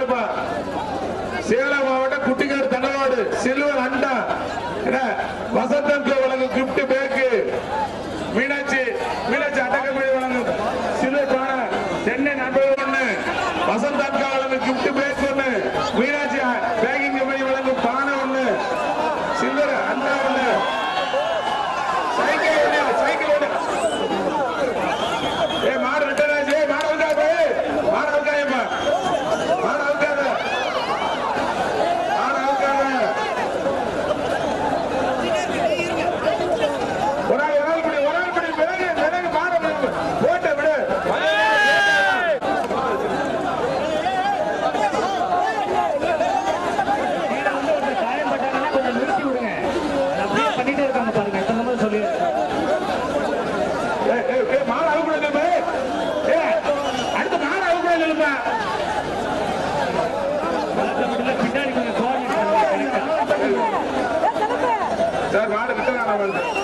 எடுப்பா. சேலம் மாவட்டம் குட்டிக்காடு தனவாடு சில்வர் அண்டா. வசந்தம் வழங்கும் கிப்ட் பேக்கு மீனாட்சி மீனாட்சி அட்டக்கப்படி வழங்கும். சில்வர் பானை. சென்னை நண்பர்கள் ஒண்ணு வசந்த் la banda.